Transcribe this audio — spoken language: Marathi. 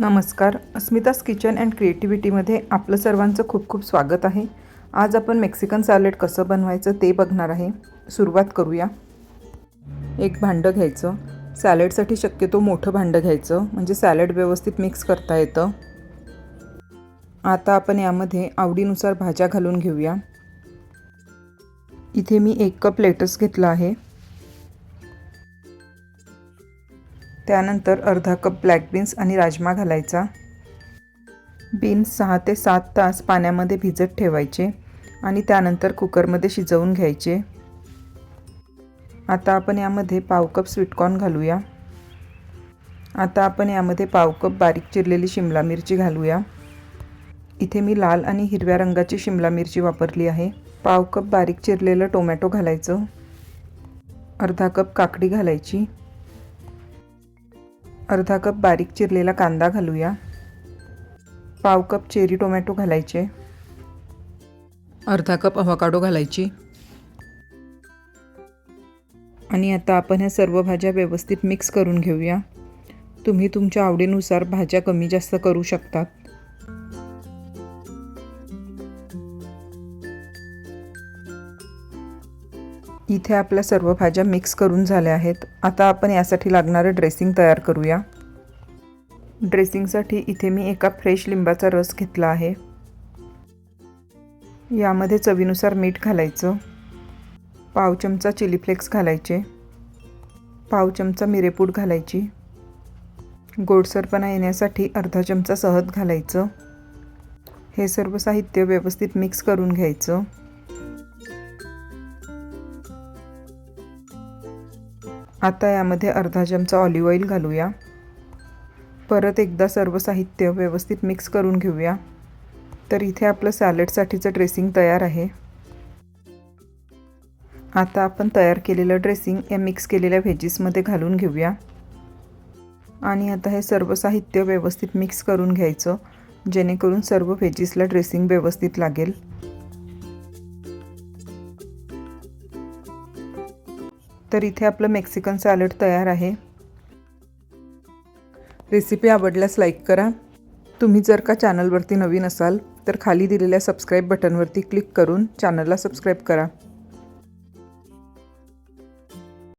नमस्कार अस्मितास किचन अँड क्रिएटिव्हिटीमध्ये आपलं सर्वांचं खूप खूप स्वागत आहे. आज आपण मेक्सिकन सॅलेड कसं बनवायचं ते बघणार आहे. सुरुवात करूया. एक भांडं घ्यायचं. सॅलेडसाठी शक्यतो मोठं भांडं घ्यायचं म्हणजे सॅलेड व्यवस्थित मिक्स करता येतं. आता आपण यामध्ये आवडीनुसार भाज्या घालून घेऊया. इथे मी एक कप लेटस घेतला आहे. त्यानंतर अर्धा कप ब्लॅक बीन्स आणि राजमा घालायचा. बीन्स सहा ते सात तास पाण्यामध्ये भिजत ठेवायचे आणि त्यानंतर कुकरमध्ये शिजवून घ्यायचे. आता आपण यामध्ये पाव कप स्वीटकॉर्न घालूया. आता आपण यामध्ये पाव कप बारीक चिरलेली शिमला मिरची घालूया. इथे मी लाल आणि हिरव्या रंगाची शिमला मिरची वापरली आहे. पाव कप बारीक चिरलेलं टोमॅटो घालायचं. अर्धा कप काकडी घालायची. अर्धा कप बारीक चिरलेला कांदा घालूया. पाव कप चेरी टोमॅटो घालायचे. अर्धा कप अवाकाडो घालायची. आणि आता आपण ह्या सर्व भाज्या व्यवस्थित मिक्स करून घेऊया. तुम्ही तुमच्या आवडीनुसार भाज्या कमी जास्त करू शकतात. इथे आपल्या सर्व भाज्या मिक्स करून झाल्या आहेत. आता आपण यासाठी लागणारं ड्रेसिंग तयार करूया. ड्रेसिंगसाठी इथे मी एका फ्रेश लिंबाचा रस घेतला आहे. यामध्ये चवीनुसार मीठ घालायचं. पाव चमचा चिली फ्लेक्स घालायचे. पाव चमचा मिरेपूड घालायची. गोडसरपणा येण्यासाठी अर्धा चमचा सहद घालायचं. हे सर्व साहित्य व्यवस्थित मिक्स करून घ्यायचं. आता यामध्ये अर्धा चमचा ऑलिव्ह ऑइल घालूया. परत एकदा सर्व साहित्य व्यवस्थित मिक्स करून घेऊया. तर इथे आपलं सॅलडसाठीचं ड्रेसिंग तयार आहे. आता आपण तयार केलेलं ड्रेसिंग या मिक्स केलेल्या व्हेजीसमध्ये घालून घेऊया. आणि आता हे सर्व साहित्य व्यवस्थित मिक्स करून घ्यायचं जेणेकरून सर्व व्हेजीसला ड्रेसिंग व्यवस्थित लागेल. तर इथे आपलं मेक्सिकन सॅलड तयार आहे. रेसिपी आवडल्यास लाईक करा. तुम्ही जर का चॅनलवरती नवीन असाल तर खाली दिलेल्या सबस्क्राईब बटनवरती क्लिक करून चॅनलला सबस्क्राईब करा.